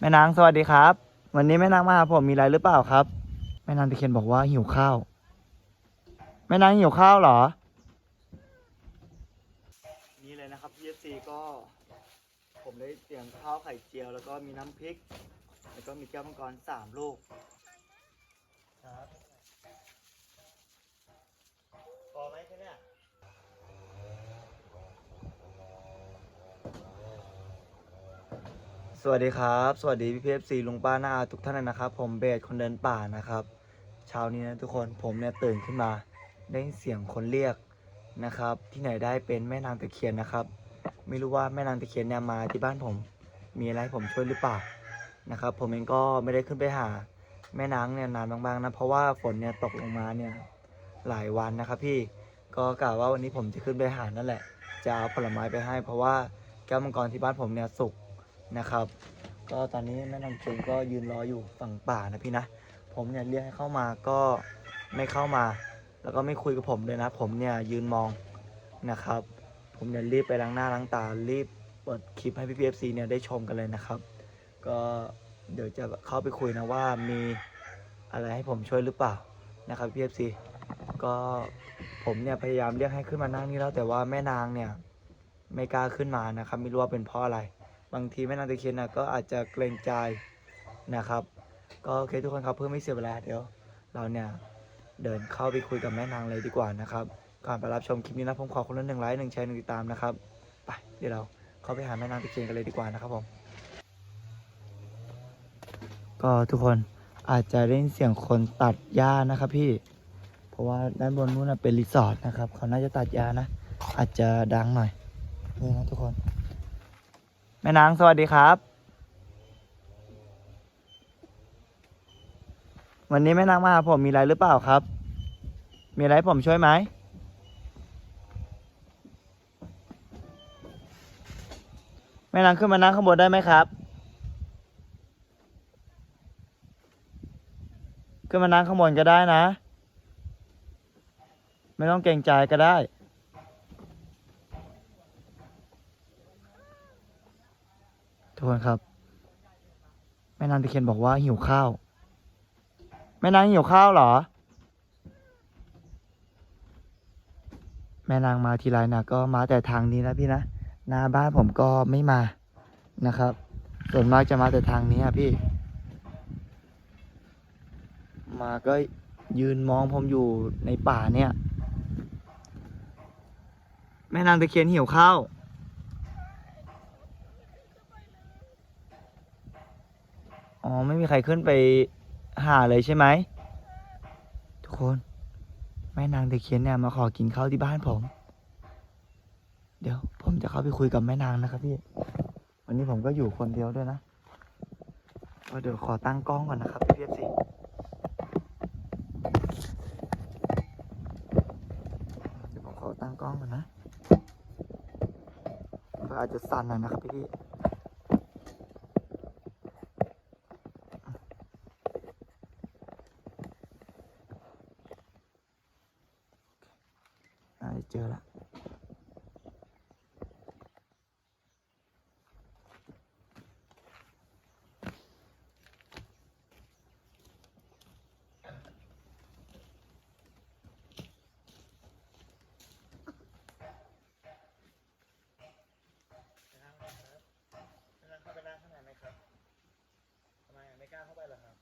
แม่นางสวัสดีครับ วันนี้แม่นางมาหาผมมีอะไรหรือเปล่าครับ แม่นางตะเคียนบอกว่าหิวข้าว แม่นางหิวข้าวเหรอ นี่เลยนะครับพีเอฟซีก็ ผมได้เตรียมข้าวไข่เจียว แล้วก็มีน้ำพริก แล้วก็มีแก้วมังกรสามลูกครับพอไหมแค่เนี้ย สวัสดีครับ สวัสดีพี่พีเอฟซีลุงป้าหน้าอาทุกท่านนะครับ ผมเบสคนเดินป่านะครับ เช้านี้นะทุกคนผมเนี่ยตื่นขึ้นมา ได้ยินเสียงคนเรียกนะครับ ที่ไหนได้เป็นแม่นางตะเคียนนะครับ ไม่รู้ว่าแม่นางตะเคียนเนี่ยมาที่บ้านผมมีอะไรผมช่วยหรือเปล่านะครับผมเองก็ไม่ได้ขึ้นไปหาแม่นางเนี่ยนานบางๆนะเพราะว่าฝนเนี่ยตกลงมาเนี่ยหลายวันนะครับ พี่ก็กล่าวว่าวันนี้ผมจะขึ้นไปหานั่นแหละ จะเอาผลไม้ไปให้ เพราะว่าแก้วมังกรที่บ้านผมเนี่ยสุก นะครับ ก็ตอนนี้แม่นางเจนก็ยืนรออยู่ฝั่งป่านะพี่นะ ผมเนี่ยเรียกให้เข้ามาก็ไม่เข้ามา แล้วก็ไม่คุยกับผมเลยนะ ผมเนี่ยยืนมองนะครับ ผมเนี่ยรีบไปล้างหน้าล้างตารีบเปิดคลิปให้พี่พีเอฟซีเนี่ยได้ชมกันเลยนะครับ ก็เดี๋ยวจะเข้าไปคุยนะว่ามีอะไรให้ผมช่วยหรือเปล่านะครับพี่เอฟซีก็ผมเนี่ยพยายามเรียกให้ขึ้นมานั่งนี่แล้วแต่ว่าแม่นางเนี่ยไม่กล้าขึ้นมานะครับ ไม่รู้ว่าเป็นเพราะอะไร บางทีแม่นางตะเคียนนะก็อาจจะเกรงใจนะครับ ก็โอเคทุกคนครับเพื่อไม่เสียเวลาเดี๋ยวเราเนี่ยเดินเข้าไปคุยกับแม่นางเลยดีกว่านะครับก่อนไปรับชมคลิปนี้นะผมขอคนละหนึ่งไลค์หนึ่งแชร์หนึ่งติดตามนะครับไปเดี๋ยวเราเข้าไปหาแม่นางตะเคียนกันเลยดีกว่านะครับผมก็ทุกคนอาจจะได้ยินเสียงคนตัดหญ้านะครับพี่ เพราะว่าด้านบนนู้นเป็นรีสอร์ทนะครับ เขาน่าจะตัดหญ้านะ อาจจะดังหน่อยนี่นะทุกคน แม่นางสวัสดีครับ วันนี้แม่นางมาหาผมมีอะไรหรือเปล่าครับ มีอะไรผมช่วยไหมแม่นางขึ้นมานั่งข้างบนได้ไหมครับ ขึ้นมานั่งข้างบนก็ได้นะ ไม่ต้องเกรงใจก็ได้ ทุกคนครับ แม่นางตะเคียนบอกว่าหิวข้าว แม่นางหิวข้าวเหรอ แม่นางมาทีไรนะก็มาแต่ทางนี้นะพี่นะหน้าบ้านผมก็ไม่มานะครับ ส่วนมากจะมาแต่ทางนี้อะพี่ มาก็ยืนมองผมอยู่ในป่าเนี่ย แม่นางตะเคียนหิวข้าว อ๋อ ไม่มีใครขึ้นไปหาเลยใช่ไหม ทุกคน แม่นางตะเคียนเนี่ยมาขอกินข้าวที่บ้านผม เดี๋ยวผมจะเข้าไปคุยกับแม่นางนะครับพี่ วันนี้ผมก็อยู่คนเดียวด้วยนะก็เดี๋ยวขอตั้งกล้องก่อนนะครับพี่เพียสิเดี๋ยวผมขอตั้งกล้องก่อนนะก็อาจจะสั่นหน่อยนะครับพี่พี่ อ่าเจอละเข้าไปนั่งข้างในไหมครับทำไมไม่กล้าเข้าไปหรอครับ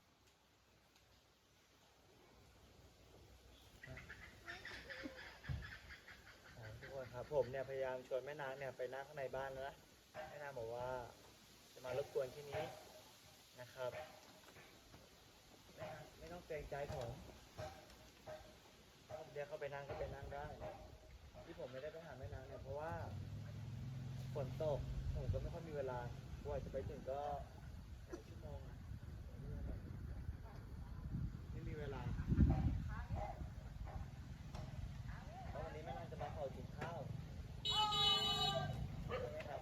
อ๋อทุกคนครับ ผมเนี่ยพยายามชวนแม่นางเนี่ยไปนั่งข้างในบ้านแล้วนะแม่นางบอกว่าจะมารบกวนที่นี้นะครับแม่นางไม่ต้องเกรงใจผมถ้าผมเรียกเข้าไปนั่งก็ไปนั่งได้ ที่ผมไม่ได้ไปหาแม่นางเนี่ยเพราะว่าฝนตกผมก็ไม่ค่อยมีเวลาว่าจะไปถึงก็หลายชั่วโมงไม่มีเวลา เพราะวันนี้แม่นางจะมาขอกินข้าวใช่ไหมครับ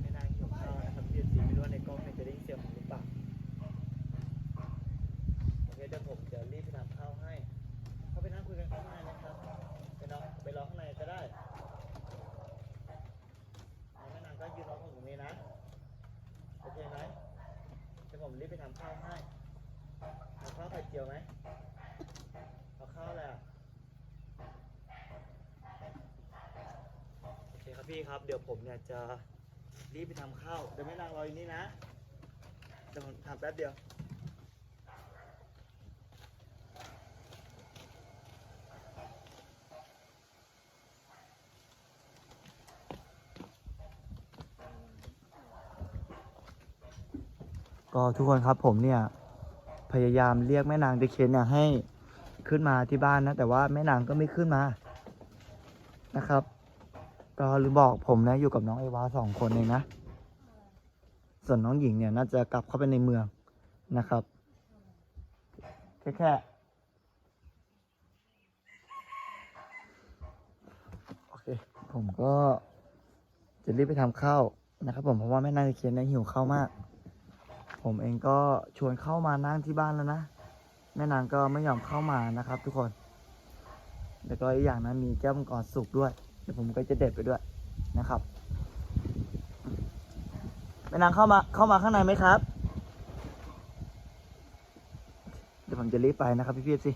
แม่นางหิวข้าวนะครับพี่สีไม่รู้ว่าในกล้องเนี่ยจะได้ยินเสียงผมหรือเปล่าโอเคเดี๋ยวผมจะรีบไปทำข้าวให้ เข้าไปนั่งคุยกันข้างในนะครับ ไปนอนไปรอข้างในก็ได้ รีบไปทำข้าวให้เอาข้าวไข่เจียวไหมเอาข้าวอะไรอะโอเคครับพี่ครับ เดี๋ยวผมเนี่ยจะรีบไปทำข้าวเดี๋ยวไม่นางรออยู่นี่นะเดี๋ยวผมทำแป๊บเดียว ก็ทุกคนครับผมเนี่ยพยายามเรียกแม่นางตะเคียนเนี่ยให้ขึ้นมาที่บ้านนะ แต่ว่าแม่นางก็ไม่ขึ้นมานะครับก็ลืมบอกผมนะอยู่กับน้องไอวาสองคนเองนะ ส่วนน้องหญิงเนี่ยน่าจะกลับเข้าไปในเมืองนะครับแค่แค่โอเคผมก็จะรีบไปทำข้าวนะครับผมเพราะว่าแม่นางตะเคียนเนี่ยหิวข้าวมาก ผมเองก็ชวนเข้ามานั่งที่บ้านแล้วนะ แม่นางก็ไม่ยอมเข้ามานะครับ ทุกคน แล้วก็อีกอย่างนะมีแก้วมังกรสุกด้วย เดี๋ยวผมก็จะเด็ดไปด้วยนะครับ แม่นางเข้ามาเข้ามาข้างในไหมครับ เดี๋ยวผมจะรีบไปนะครับพี่ๆสิ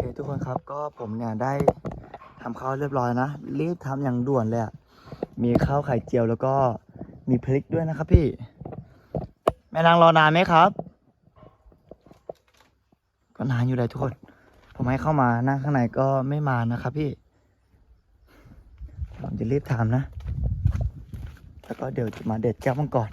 เคทุกคนครับก็ผมเนี่ยได้ทำข้าวเรียบร้อยนะรีบทำอย่างด่วนเลยอะมีข้าวไข่เจียวแล้วก็มีพริกด้วยนะครับพี่ แม่นางรอนานไหมครับ ก็นานอยู่เลยทุกคน ผมให้เข้ามานั่งข้างในก็ไม่มานะครับพี่ผมจะรีบถานะ แล้วก็เดี๋ยวจะมาเด็ดแก้วมังกร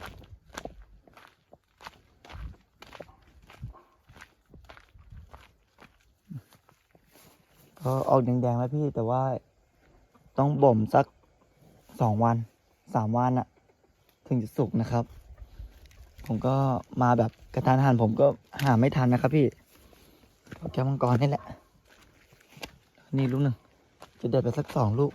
ก็ออกแดงๆแล้วพี่แต่ว่า ต้องบ่มสักสองวันสามวันอะถึงจะสุกนะครับ ผมก็มาแบบกระทานหันผมก็หาไม่ทันนะครับพี่แก้วมังกรนี่แหละ นี่ลูกหนึ่งจะเด็ดไปสักสองลูก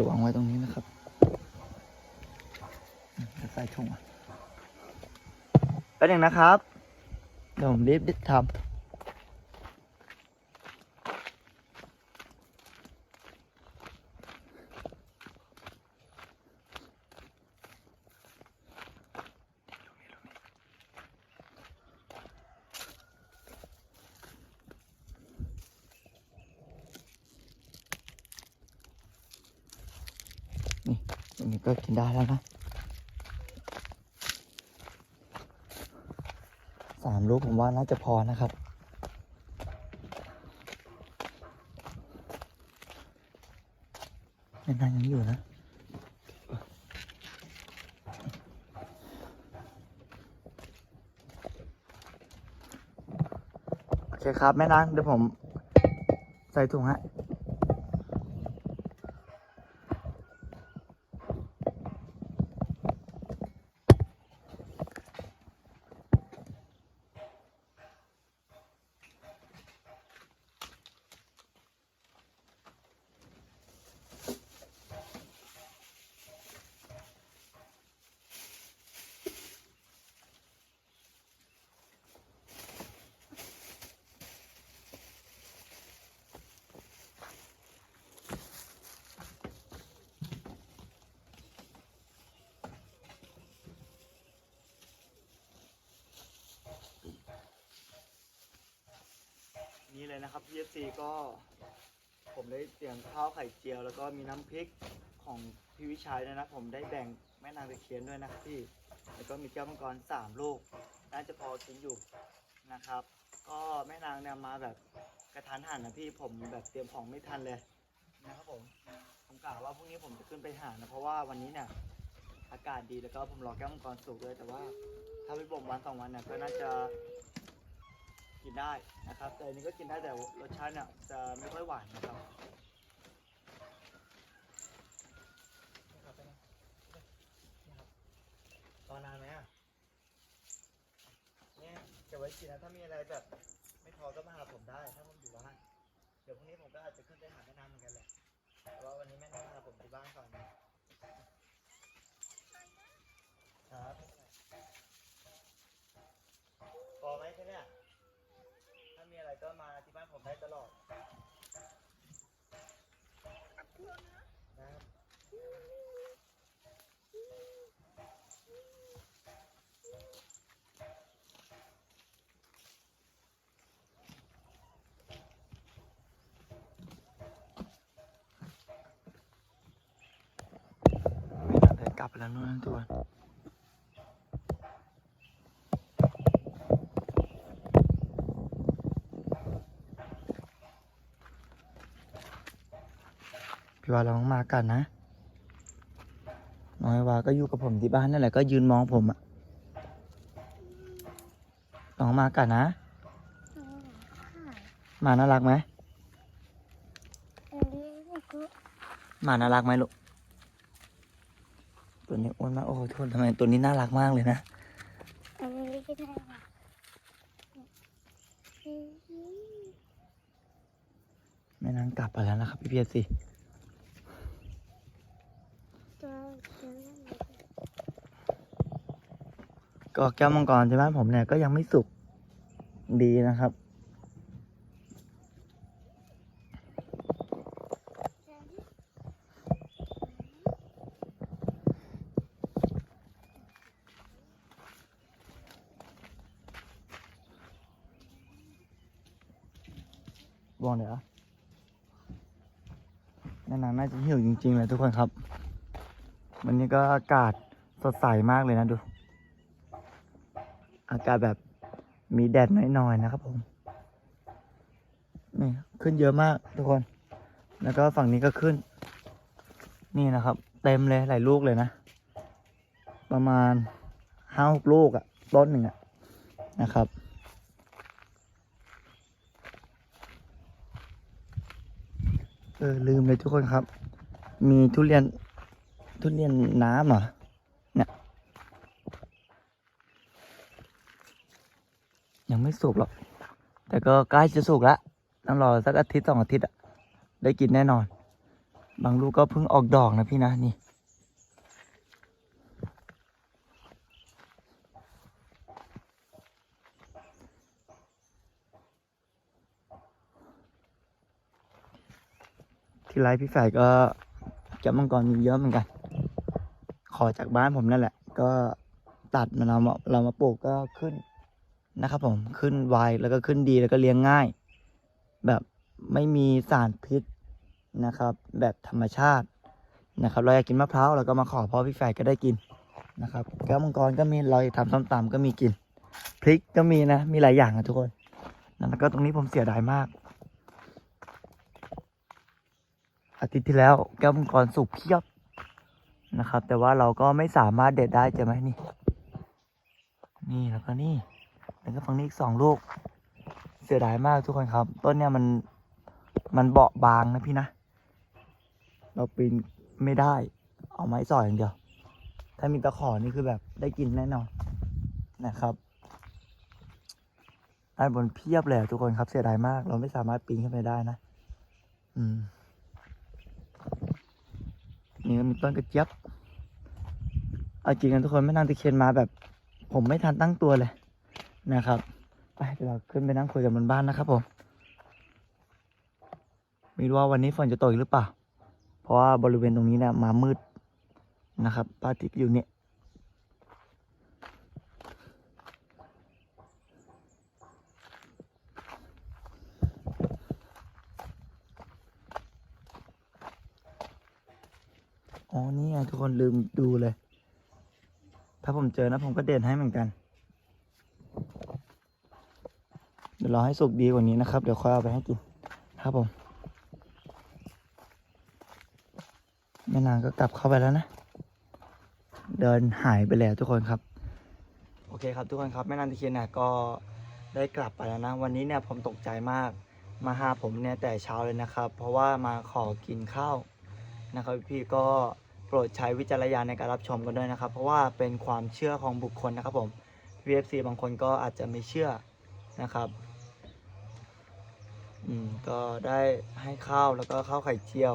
จะวางไว้ตรงนี้นะครับอืมเดี๋ยวใส่ถุงอะแป๊บนึงนะครับเดี๋ยวผมรีบทำ นี่ตรง นี้ก็กินได้แล้วนะสามลูกผมว่าน่าจะพอนะครับ ยังนานยังอยู่นะโอเคครับแม่นางเดี๋ยวผมใส่ถุงฮะ นี่เลยนะครับ PFC ก็ผมได้เตรียมข้าวไข่เจียว แล้วก็มีน้ำพริกของพี่วิชัยด้วยนะผมได้แบ่งแม่นางตะเคียนด้วยนะครับพี่แล้วก็มีแก้วมังกรสามลูกน่าจะพอกินอยู่นะครับ ก็แม่นางเนี่ยมาแบบกระทันหันนะพี่ผมแบบเตรียมของไม่ทันเลยนะครับผมผมกะว่าพรุ่งนี้ผมจะขึ้นไปหานะเพราะว่าวันนี้เนี่ยอากาศดีแล้วก็ผมรอแก้วมังกรสุกด้วยแต่ว่าถ้าไปบ่มวันสองวันเนี่ยก็น่าจะ กินได้นะครับ แต่อันนี้ก็กินได้แต่รสชาติเนี่ยจะไม่ค่อยหวานนะครับรอนานไหมอะเนี่ยเก็บไว้กินนะถ้ามีอะไรแบบไม่พอก็มาหาผมได้ถ้าผมอยู่บ้านเดี๋ยวพรุ่งนี้ผมก็อาจจะขึ้นไปหาแม่น้ำเหมือนกันแหละแต่ว่าวันนี้แม่น้ำมาหาผมที่บ้านก่อนนะครับพอไหมแค่เนี้ย ถ้ามีอะไรก็มาที่บ้าน ผมได้ตลอดนะครับไม่ต้องเดินกลับแล้วนู่นนะทุกคน พี่ว่าเราต้องมากันนะ น้อยวาก็อยู่กับผมที่บ้านนั่นแหละก็ยืนมองผมอะต้องมากันนะหมาน่ารักไหมหมาน่ารักไหมลูก ตัวนี้อ้วนมาก โอ้โหทษทำไมตัวนี้น่ารักมากเลยนะได้ค่ะแม่นางกลับไปแล้วนะครับพี่เพียรสิ ก็แก้วมังกรที่บ้านผมเนี่ยก็ยังไม่สุกดีนะครับ บอกเดี๋ยวน่นน่าจะหิวจริงๆเลยทุกคนครับ วันนี้ก็อากาศสดใสมากเลยนะดู อากาศแบบมีแดดน้อยๆนะครับผมนี่ขึ้นเยอะมากทุกคน แล้วก็ฝั่งนี้ก็ขึ้น นี่นะครับ เต็มเลยหลายลูกเลยนะ ประมาณห้าหกลูกอะต้นหนึ่งอะนะครับ เออลืมเลยทุกคนครับ มีทุเรียนทุเรียนน้ำเหรอเนี่ย ยัง ไม่สุกหรอก แต่ก็ใกล้จะสุกแล้วต้องรอสักอาทิตย์สองอาทิตย์อะได้กินแน่นอน บางลูกก็เพิ่งออกดอกนะพี่นะนี่ ที่ไรพี่ฝ่ายก็แก้วมังกรมีเยอะเหมือนกัน ขอจากบ้านผมนั่นแหละ ก็ตัดมาเรามาเรามาปลูกก็ขึ้น นะครับผมขึ้นไวแล้วก็ขึ้นดีแล้วก็เลี้ยงง่าย แบบไม่มีสารพิษนะครับ แบบธรรมชาตินะครับเราอยากกินมะพร้าวเราก็มาขอพ่อพี่ฝ่ายก็ได้กินนะครับแก้วมังกรก็มีเราอยากทำส้มตำก็มีกินพริกก็มีนะ มีหลายอย่างนะทุกคนแล้วก็ตรงนี้ผมเสียดายมาก อาทิตย์ที่แล้วแก้วมังกรสุกเพียบนะครับ แต่ว่าเราก็ไม่สามารถเด็ดได้ใช่ไหมนี่ นี่แล้วก็นี่ แล้วก็ฝั่งนี้อีกสองลูก เสียดายมากทุกคนครับ ต้นเนี่ยมันมันเบาะบางนะพี่นะ เราปีนไม่ได้ เอาไม้สอยอย่างเดียว ถ้ามีตะขอนี่คือแบบได้กินแน่นอนนะครับด้านบนเพียบเลยอะทุกคนครับเสียดายมาก เราไม่สามารถปีนขึ้นไปได้นะ อืม นี่ก็มีต้นกระเจี๊ยบ เอาจริงกันทุกคนไม่นั่งตะเคียนมาแบบ ผมไม่ทันตั้งตัวเลย นะครับไปเดี๋ยวเราขึ้นไปนั่งคุยกันบนบ้านนะครับผมไม่รู้ว่าวันนี้ฝนจะตกหรือเปล่า เพราะว่าบริเวณตรงนี้เนี่ยมามืดนะครับพระอาทิตย์อยู่เนี่ยอ๋อนี่ไงทุกคนลืมดูเลย ถ้าผมเจอนะผมก็เด่นให้เหมือนกัน เดี๋ ยวรอให้สุกดีกว่านี้นะครับ เดี๋ยวค่อยเอาไปให้กินครับผมแม่นางก็กลับเข้าไปแล้วนะ เดินหายไปแล้วทุกคนครับ โอเคครับทุกคนครับแม่นางตะเคียนเนี่ยก็ได้กลับไปแล้วนะ วันนี้เนี่ยผมตกใจมากมาหาผมเนี่ยแต่เช้าเลยนะครับ เพราะว่ามาขอกินข้าวนะครับพี่ก็โปรดใช้วิจารณญาณในการรับชมกันด้วยนะครับ เพราะว่าเป็นความเชื่อของบุคคลนะครับผม VFC บางคนก็อาจจะไม่เชื่อนะครับ อืมก็ได้ให้ข้าวแล้วก็ข้าวไข่เจียว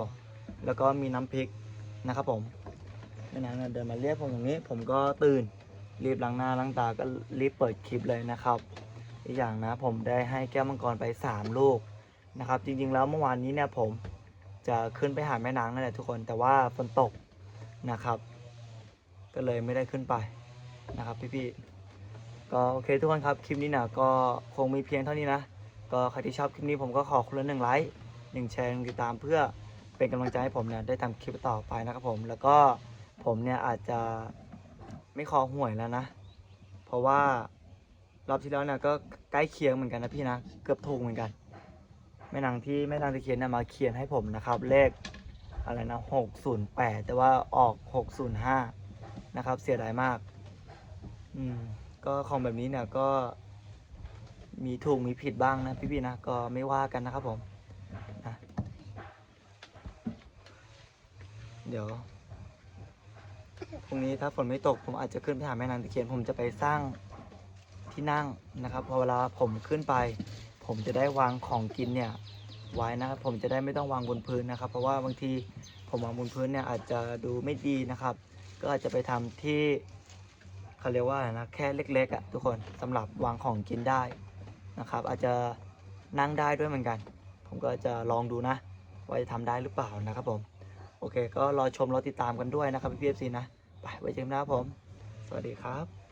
แล้วก็มีน้ำพริกนะครับผมแม่นางเนี่ยเดินมาเรียกผมตรงนี้ ผมก็ตื่นรีบล้างหน้าล้างตาก็รีบเปิดคลิปเลยนะครับ อีกอย่างนะผมได้ให้แก้วมังกรไปสามลูกนะครับ จริงๆแล้วเมื่อวานนี้เนี่ยผมจะขึ้นไปหาแม่นางนั่นแหละทุกคนแต่ว่าฝนตกนะครับ ก็เลยไม่ได้ขึ้นไปนะครับพี่ๆก็โอเคทุกคนครับคลิปนี้เนี่ยก็คงมีเพียงเท่านี้นะ ก็ใครที่ชอบคลิปนี้ผมก็ขอคนละหนึ่งไลค์หนึ่งแชร์หนึ่งติดตามเพื่อเป็นกำลังใจให้ผมเนี่ยได้ทำคลิปต่อไปนะครับผม แล้วก็ผมเนี่ยอาจจะไม่ขอหวยแล้วนะ เพราะว่ารอบที่แล้วเนี่ยก็ใกล้เคียงเหมือนกันนะพี่นะเกือบถูกเหมือนกันแม่นางที่แม่นางตะเคียนเนี่ยมาเขียนให้ผมนะครับ เลขอะไรนะหกศูนย์แปดแต่ว่าออกหกศูนย์ห้านะครับ เสียดายมาก อืม ก็ของแบบนี้เนี่ยก็ มีถูกมีผิดบ้างนะพี่ๆนะก็ไม่ว่ากันนะครับผมนะเดี๋ยวพรุ่งนี้ถ้าฝนไม่ตกผมอาจจะขึ้นไปหาแม่นางตะเคียนผมจะไปสร้างที่นั่งนะครับพอเวลาผมขึ้นไป ผมจะได้วางของกินเนี่ยไว้นะครับผมจะได้ไม่ต้องวางบนพื้นนะครับ เพราะว่าบางทีผมวางบนพื้นเนี่ยอาจจะดูไม่ดีนะครับ ก็อาจจะไปทำที่เขาเรียกว่านะแค่เล็กๆอะ่ะทุกคนสำหรับวางของกินได้ นะครับ อาจจะนั่งได้ด้วยเหมือนกัน ผมก็จะลองดูนะ ว่าจะทำได้หรือเปล่านะครับผม โอเค ก็รอชมรอติดตามกันด้วยนะครับพี่เอฟซีนะ ไปไว้เจอกันนะครับผม สวัสดีครับ